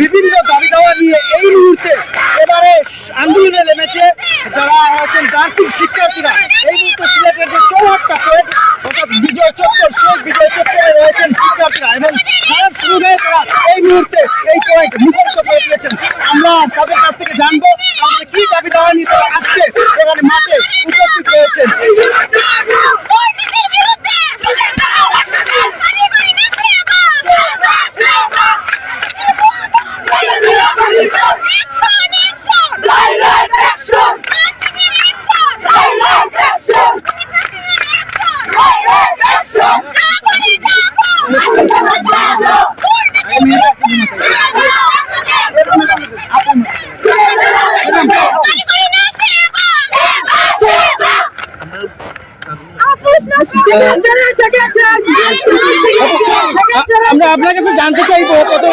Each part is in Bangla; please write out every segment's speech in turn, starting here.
বিভিন্ন দাবি দাওয়া নিয়ে এই মুহূর্তে এবারে আন্দোলনে নেমেছে যারা হচ্ছেন নার্সিং শিক্ষার্থীরা। এই মুহূর্তে সিলেটের যে চৌহাট্টা অর্থাৎ বিজয় চত্বর শেখ বিজয় চত্বরে রয়েছেন শিক্ষার্থীরা এবং সারা শুরুতে তারা এই মুহূর্তে এই পয়েন্ট মুখরিত করে তুলেছেন আমরা তাদের কাছ থেকে জানব আমাদের কি দাবি দাওয়া নিয়ে তারা আজকে এখানে মাঠে উপস্থিত রয়েছেন। আমরা আপনার কাছে জানতে চাইব কত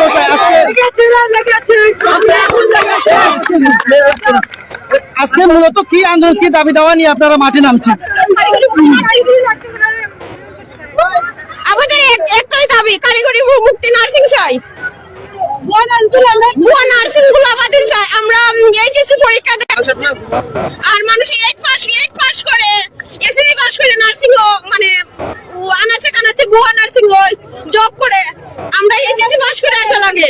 আজকে মূলত কি আন্দোলন, কি দাবি দাওয়া নিয়ে আপনারা মাঠে নামছেন? আমাদের একটাই দাবি, কারিগরি মুক্তি নার্সিং চাই। নার্সিংগুলো চাই। আমরা পরীক্ষা আর মানুষ এইট পাস এইট পাস করে এসএসসি পাস করে নার্সিং মানে ও আনাচে কানাচে ভুয়া নার্সিং হয় জব করে আমরা এইচএসসি পাস করে আসা লাগে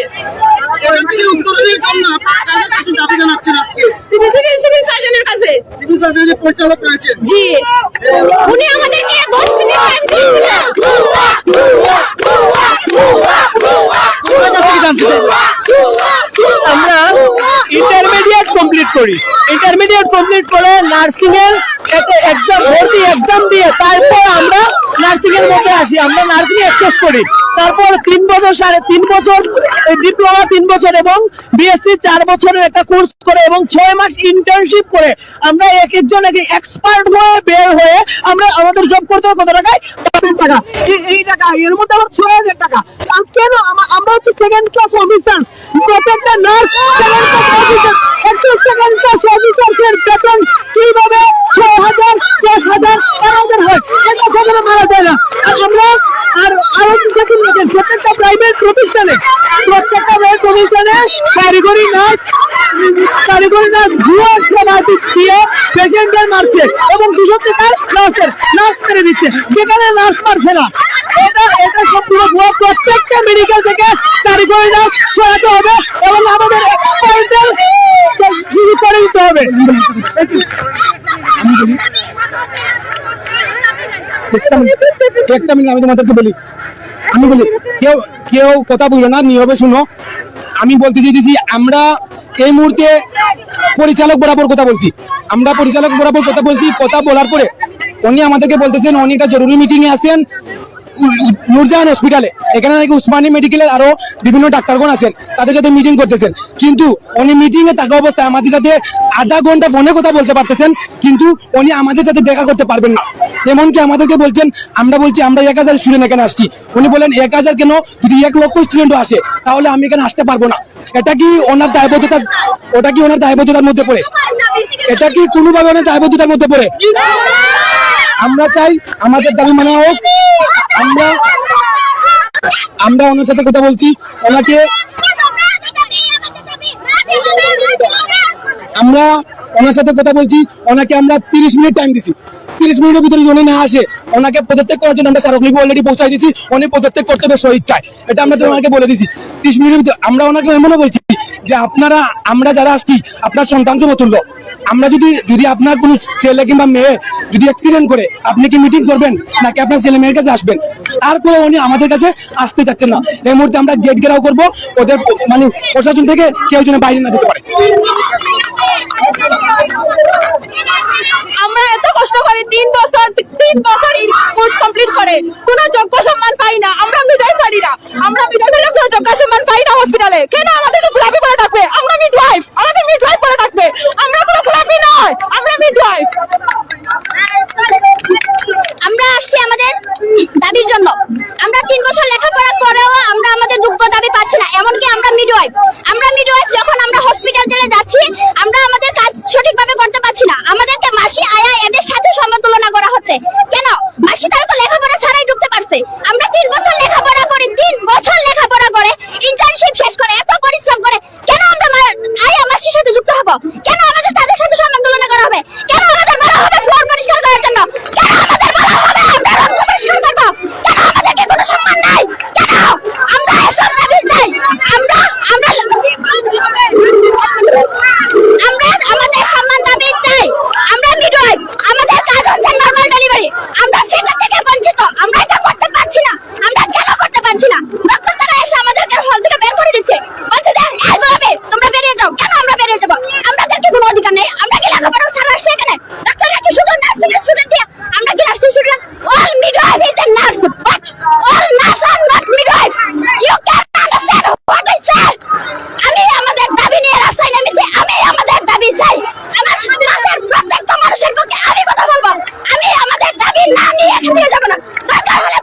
উত্তরণের জন্য আপনারা কাদের কাছে দাবি জানাচ্ছেন আজকে সিভিল সিভিল সার্জনের কাছে সিভিল সার্জনের পরিচালক রয়েছেন জি উনি আমাদেরকে দশ মিনিট টাইম দিয়েছিলেন আপনার কাছ থেকে জানতে চাইব আমরা ইন্টারমিডিয়েট কমপ্লিট করি। ইন্টারমিডিয়েট কমপ্লিট করে নার্সিং এর এক্সাম ভর্তি এক্সাম দিয়ে তারপর আমরা নার্সিং এর মধ্যে আসি, আমরা নার্সিং এক্সেস করি। তারপর তিন বছর সাড়ে তিন বছর ডিপ্লোমা তিন বছর এবং বিএসসি চার বছরের একটা কোর্স করে এবং ছয় মাস ইন্টার্নশিপ করে আমরা এক একজন এক এক্সপার্ট হয়ে বের হয়ে আমরা আমাদের জব করতে হবে কত টাকায়? টাকা। এই- টাকা, এর মধ্যে আমার ছয় হাজার টাকা। কেন আমরা হচ্ছে সেকেন্ড ক্লাস অফিসার প্রত্যেকটা নার্স হাজার হাজার হয়? এটা মারা না। আমরা আর প্রত্যেকটা প্রাইভেট প্রতিষ্ঠানে, প্রত্যেকটা প্রতিষ্ঠানে কারিগরি দিয়ে পেশেন্টের মারছে এবং নার্স মেরে দিচ্ছে। এটা প্রত্যেকটা মেডিকেল থেকে হবে এবং আমাদের এক্সপার্টের শুরু করে দিতে হবে। একটা মিনিট আমি তোমাদেরকে বলি। আমি বলি, কেউ কেউ কথা না শুনো। আমি বলতে চাইতেছি, আমরা এই মুহূর্তে পরিচালক বরাবর কথা বলছি। আমরা পরিচালক বরাবর কথা বলছি। কথা বলার পরে উনি আমাদেরকে বলতেছেন, উনি একটা জরুরি মিটিং এ আছেন। নূরজাহান হসপিটালে এখানে নাকি উসমানী মেডিকেলের আরও বিভিন্ন ডাক্তারগণ আছেন তাদের সাথে মিটিং করতেছেন কিন্তু উনি মিটিং এ থাকা অবস্থায় আমাদের সাথে আধা ঘণ্টা ফোনে কথা বলতে পারতেছেন কিন্তু উনি আমাদের সাথে দেখা করতে পারবেন না এমনকি আমাদেরকে বলছেন আমরা বলছি আমরা এক হাজার স্টুডেন্ট এখানে আসছি উনি বলেন এক হাজার কেন যদি এক লক্ষ স্টুডেন্টও আসে তাহলে আমি এখানে আসতে পারব না এটা কি ওনার দায়বদ্ধতা ওটা কি ওনার দায়বদ্ধতার মধ্যে পড়ে এটা কি কোনোভাবে ওনার দায়বদ্ধতার মধ্যে পড়ে আমরা চাই আমাদের দাবি মানা হোক। আমরা আমরা ওনার সাথে কথা বলছি। ওনাকে আমরা ওনার সাথে কথা বলছি। ওনাকে আমরা তিরিশ মিনিট টাইম দিছি। তিরিশ মিনিটের ভিতরে যদি না আসে, ওনাকে পদত্যাগ করার জন্য আমরা স্মারকলিপি অলরেডি পৌঁছাই দিয়েছি উনি পদত্যাগ করতে হবে স্বইচ্ছায়। এটা আমরা ওনাকে বলে দিছি। তিরিশ মিনিটের ভিতরে আমরা ওনাকে এমনও বলছি যে আপনারা আমরা যারা আসছি, আপনার সন্তান সমতুল্য আমরা যদি যদি আপনার কোনো ছেলে কিংবা মেয়ে যদি অ্যাক্সিডেন্ট করে, আপনি কি মিটিং করবেন? নাকি আপনার ছেলে মেয়ের কাছে আসবেন? তারপরে উনি আমাদের কাছে আসতে চাচ্ছেন না। এই মুহূর্তে আমরা গেট ঘেরাও করব। ওদের মানে প্রশাসন থেকে কেউ যেন বাইরে না যেতে পারে। আমরা এত কষ্ট করে তিন বছর তিন বছর কোর্স কমপ্লিট করে। কোনো যোগ্য সম্মান পাই না। আমরা মিডওয়াইফ পারি না। আমরা মিডওয়াইফের কোনো যোগ্য সম্মান পাই না হসপিটালে কেন আমাদেরকে গোলাপি করে ডাকবে? আমরা মিডওয়াইফ আমাদের মিডওয়াইফ করে ডাকবে। আমরা বলছে আমাদের দাবি নিয়ে রাস্তায় নেমেছি। আমি আমাদের দাবি চাই। আমার সমাজের প্রত্যেকটা মানুষের পক্ষে আমি কথা বলব। আমি আমাদের দাবি না নিয়ে এখানে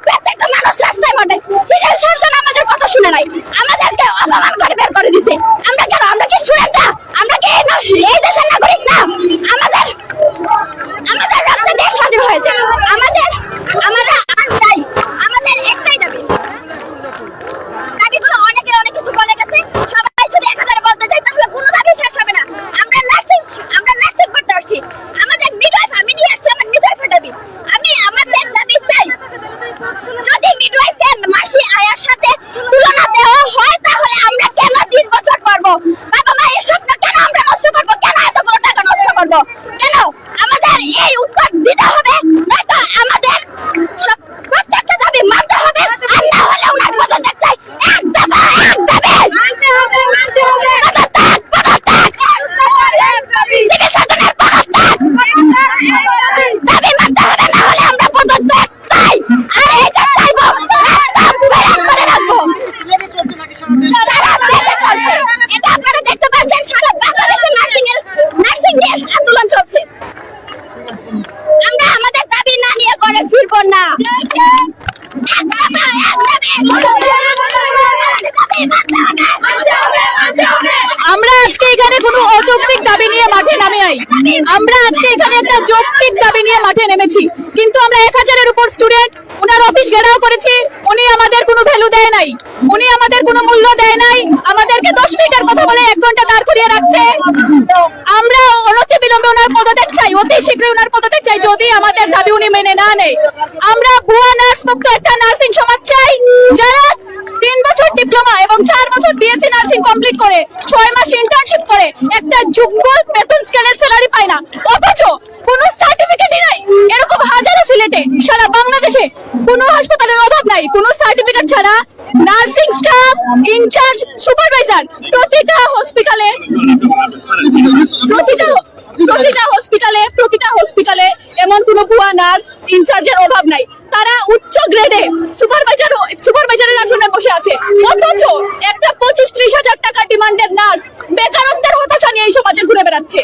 প্রত্যেকটা মানুষ রাস্তায় মরবে। সিরিয়াল সার্জন আমাদের কথা শুনে নাই। আমরা মাঠে নেমেছি। কিন্তু আমরা এক হাজারের উপর স্টুডেন্ট ওনার অফিস ঘেরাও করেছি, উনি আমাদের কোনো ভ্যালু দেয় নাই। উনি আমাদের কোনো মূল্য দেয় নাই। আমাদেরকে দশ মিনিটের কথা বলে এক ঘণ্টা দাঁড় করিয়ে রাখছে। আমরা অনতি বিলম্বে ওনার পদত্যাগ একটা নার্সিং সমাজ চাই তিন বছর ডিপ্লোমা এবং চার বছর বিএসসি নার্সিং কমপ্লিট করে, ছয় মাস ইন্টার্নশিপ করে, একটা বেতন স্কেলের স্যালারি পায় অথচ কোনো সার্টিফিকেটই নাই। এরকম হাজারো সিলেটে, সারা বাংলাদেশে। কোনো হাসপাতালের অভাব নাই, কোনো সার্টিফিকেট ছাড়া নার্সিং স্টাফ ইনচার্জ সুপারভাইজার প্রতিটা হসপিটালে প্রতিটা প্রতিটা হসপিটালে প্রতিটা হসপিটালে এমন কোনো ভুয়া নার্স ইনচার্জের অভাব নাই। তারা উচ্চ গ্রেডে সুপারভাইজার সুপারভাইজারের আসনে বসে আছে। অথচ একটা পঁচিশ ত্রিশ হাজার টাকা ডিমান্ডের নার্স বেকারত্বের হতাশা নিয়ে এই সমাজে ঘুরে বেড়াচ্ছে।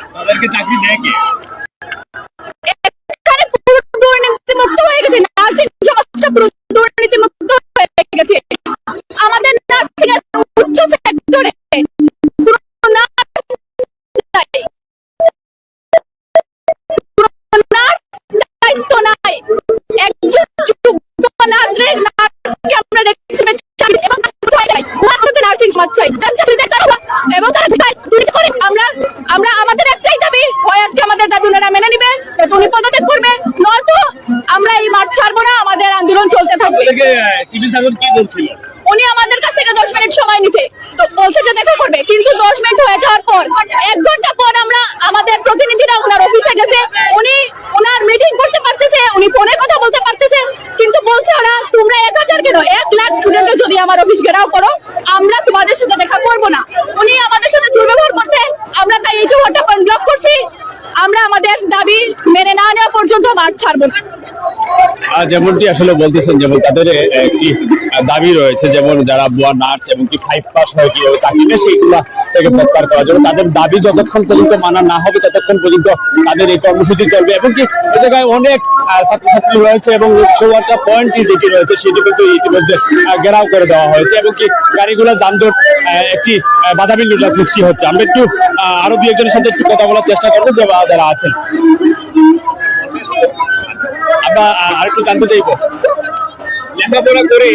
আমরা আমাদের একটাই দাবি, হয় আজকে আমাদের দাবি ওনারা মেনে নিবে উনি পদত্যাগ করবে। নয়তো আমরা এই মাঠ ছাড়বো না, আমাদের আন্দোলন চলতে থাকবে। কি বলছিল উনি আমাদের কাছ থেকে দশ মিনিট সময় নিছে তো বলছে যে দেখা করবে কিন্তু দশ মিনিট হয়ে যাওয়ার পর এক ঘণ্টা পর আমরা আমাদের প্রতিনিধিরা ওনার অফিসে গেছে উনি ওনার মিটিং করতে পারতেছে উনি ফোনে কথা বলতে পারতেছে কিন্তু বলছে ওরা তোমরা এক হাজার কেন? এক লাখ স্টুডেন্টের যদি আমার অফিস ঘেরাও করো, আমরা তোমাদের সাথে দেখা করব না। উনি আমাদের সাথে দুর্ব্যবহার করছে, আমরা তাই এই জোহরটা ব্লক করছি। আমরা আমাদের দাবি মেনে না নেওয়া পর্যন্ত মাঠ ছাড়বো না। যেমনটি আসলে বলতেছেন, যেমন তাদের একটি দাবি রয়েছে, যেমন যারা বুয়া নার্স এবং কি ফাইভ পাস হয়, কীভাবে চাকরি নেয়, সেইগুলা থেকে প্রত্যাহার করার জন্য তাদের দাবি যতক্ষণ পর্যন্ত মানা না হবে, ততক্ষণ পর্যন্ত তাদের এই কর্মসূচি চলবে। এবং কি এ জায়গায় অনেক ছাত্রছাত্রী রয়েছে এবং চৌয়াটা পয়েন্ট যেটি রয়েছে, সেটি কিন্তু ইতিমধ্যে ঘেরাও করে দেওয়া হয়েছে এবং কি গাড়িগুলো যানজট একটি বাধাবিন্দুটা সৃষ্টি হচ্ছে। আমরা একটু আরও দু একজনের সাথে একটু কথা বলার চেষ্টা করব যে যারা আছেন। আমরা আরেকটু জানতে চাইব। লেখাপড়া করে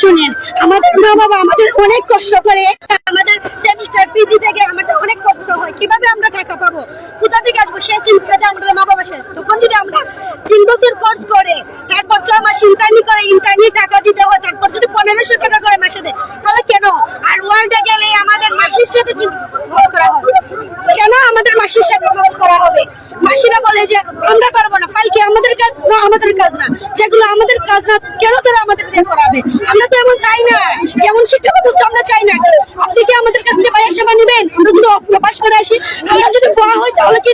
শুনেন, আমাদের মা বাবা আমাদের অনেক কষ্ট করে আমাদের সেমিস্টার দিতে গিয়ে আমাদের অনেক কষ্ট হয়, কীভাবে আমরা টাকা পাবো? কোথা থেকে আসব? সেই চিন্তাতে আমাদের মা বাবা শেষ। তখন যদি আমরা তিন বছর কোর্স করে, তারপর ছ মাস ইন্টার্নি করে ইন্টার্নি টাকা দিতে হয়, তারপর যদি পনেরোশো টাকা করে মাসে দেয়, তাহলে কেন? আর ওয়ার্ল্ডে গেলে আমাদের মাসির সাথে করা হবে। কেন আমাদের মাসির সাথে করা হবে? মাসিরা বলে যে আমরা পারব না। ফাইল কি আমাদের কাজ? না, আমাদের কাজ না। যেগুলো আমাদের কাজ না, কেন তারা আমাদের দিয়ে করাবে? আমরা তো এমন চাই না। এমন শিক্ষা ব্যবস্থা আমরা চাই না। আপনি কি আমাদের কাছ থেকে বাইরে সেবা নেবেন? আমরা যদি প্রকাশ করে আসি, আমরা যদি বড় হই, তাহলে কি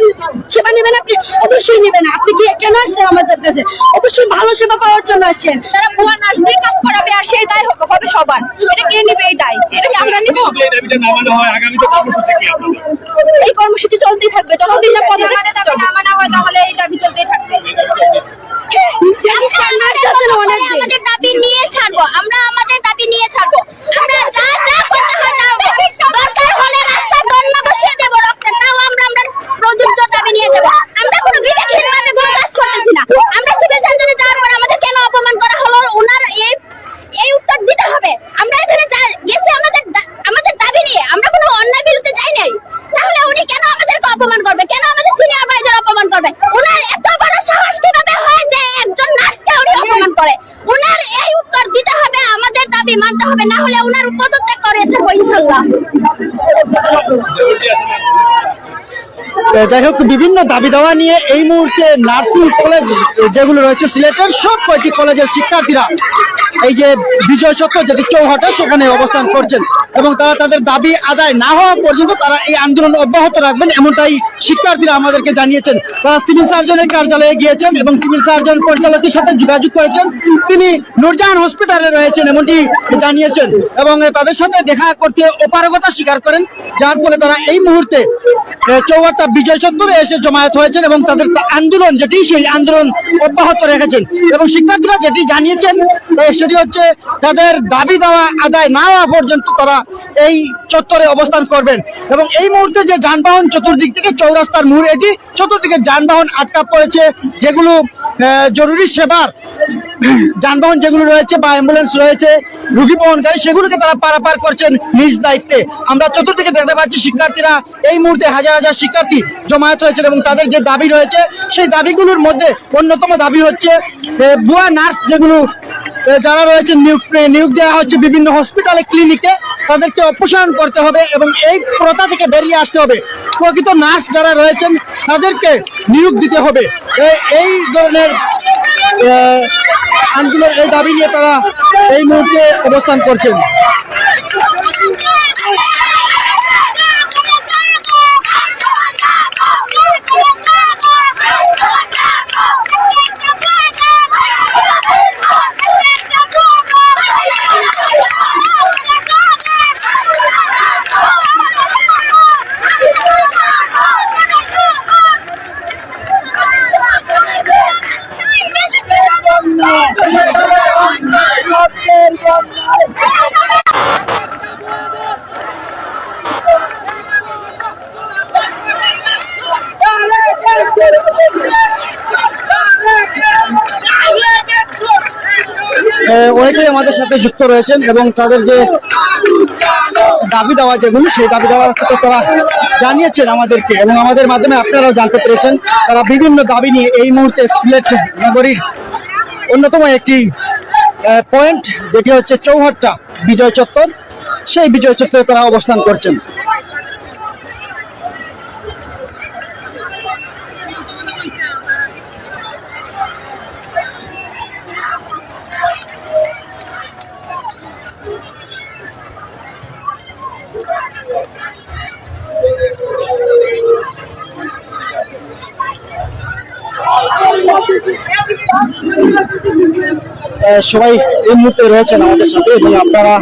সেবা নেবেন আপনি? অবশ্যই নেবেন। আপনি কি কেন আসছেন আমাদের কাছে? অবশ্যই ভালো সেবা পাওয়ার জন্য আসছেন। তারা ভুয়া নার্স দিয়ে কাজ করাবে। আর সেই দায় হবে হবে সবার। এটা কে নেবে এই দায়? এটা কি আমরা নিব? এই কর্মসূচি চলতেই থাকবে। যতদিন না দাবি না মানা হয় তাহলে এই দাবি চলতেই থাকবে। আমাদের দাবি নিয়ে ছাড়বো আমরা আমাদের ছাড়বো আমরা যা যা করতে হয় তা হবে। দরকার হলে রাস্তায় বন্যা বসিয়ে দেবো রক্তের তাও আমরা আমরা প্রযোজ্য দাবি নিয়ে যাব আমরা কোনো বিবেকহীন ভাবে কোনো কাজ করতেছি না আমরা সিভিল সার্জনে যাওয়ার পর আমাদের কেন অপমান করা হলো ওনার এই এই উত্তর দিতে হবে আমরা এখানে যা- গেছি আমাদের দা- আমাদের দাবি নিয়ে আমরা কোনো অন্যায় বিরুদ্ধে যাই নাই তাহলে উনি কেন আমাদেরকে অপমান করবে কেন আমাদের সিনিয়র ভাইদের অপমান করবে ওনার এত বড় সাহস কীভাবে হয় যে একজন নার্সকে উনি অপমান করে ওনার এই উত্তর দিতে হবে আমাদের দাবি মানতে হবে, না হলে ওনার পদত্যাগ করে ছাড়বো ইনশাল্লাহ যাই হোক, বিভিন্ন দাবি দাওয়া নিয়ে এই মুহূর্তে নার্সিং কলেজ যেগুলো রয়েছে, সিলেটের সব কয়টি কলেজের শিক্ষার্থীরা এই যে বিজয় সত্য যেটি চৌহাটে সেখানে অবস্থান করছেন এবং তারা তাদের দাবি আদায় না হওয়া পর্যন্ত তারা এই আন্দোলন অব্যাহত রাখবেন, এমনটাই শিক্ষার্থীরা আমাদেরকে জানিয়েছেন তারা সিভিল সার্জনের কার্যালয়ে গিয়েছেন এবং সিভিল সার্জন পরিচালকের সাথে যোগাযোগ করেছেন। তিনি নুরজাহান হসপিটালে রয়েছেন এমনটি জানিয়েছেন এবং তাদের সাথে দেখা করতে অপারগতা স্বীকার করেন যার ফলে তারা এই মুহূর্তে এ, চৌহাট্টা বিজয় চত্বরে এসে জমায়েত হয়েছেন এবং তাদের আন্দোলন যেটি সেই আন্দোলন অব্যাহত রেখেছেন। এবং শিক্ষার্থীরা যেটি জানিয়েছেন সেটি হচ্ছে তাদের দাবি দেওয়া আদায় না হওয়া পর্যন্ত তারা এই চত্বরে অবস্থান করবেন। এবং এই মুহূর্তে যে যানবাহন চতুর্দিক থেকে চৌরাস্তার মোড়, এটি চতুর্দিকে যানবাহন আটকা পড়েছে, যেগুলো জরুরি সেবার যানবাহন যেগুলো রয়েছে বা অ্যাম্বুলেন্স রয়েছে, রুগী বহনকারী, সেগুলোকে তারা পারাপার করছেন নিজ দায়িত্বে। আমরা চতুর্দিকে দেখতে পাচ্ছি শিক্ষার্থীরা এই মুহূর্তে হাজার হাজার শিক্ষার্থী জমায়েত হয়েছেন এবং তাদের যে দাবি রয়েছে, সেই দাবিগুলোর মধ্যে অন্যতম দাবি হচ্ছে ভুয়া নার্স যেগুলো যারা রয়েছে নিয়োগ নিয়োগ দেওয়া হচ্ছে বিভিন্ন হসপিটালে ক্লিনিকে তাদেরকে অপসারণ করতে হবে এবং এই প্রথা থেকে বেরিয়ে আসতে হবে। প্রকৃত নার্স যারা রয়েছেন, তাদেরকে নিয়োগ দিতে হবে। এই ধরনের আন্দোলন, এই দাবি নিয়ে তারা এই মুহূর্তে অবস্থান করছেন। অনেকেই আমাদের সাথে যুক্ত রয়েছেন এবং তাদের যে দাবি দেওয়া যেগুলো, সেই দাবি দেওয়ার ক্ষেত্রে তারা জানিয়েছেন আমাদেরকে এবং আমাদের মাধ্যমে আপনারাও জানতে পেরেছেন। তারা বিভিন্ন দাবি নিয়ে এই মুহূর্তে সিলেট নগরীর অন্যতম একটি পয়েন্ট, যেটি হচ্ছে চৌহাট্টা বিজয় চত্বর। সেই বিজয় চত্বরে তারা অবস্থান করছেন। সবাই এই মুহূর্তে রয়েছেন আমাদের সাথে এবং আপনারা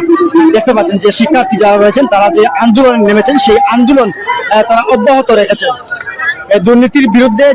দেখতে পাচ্ছেন যে শিক্ষার্থী যারা রয়েছেন, তারা যে আন্দোলনে নেমেছেন, সেই আন্দোলন তারা অব্যাহত রেখেছেন। দুর্নীতির বিরুদ্ধে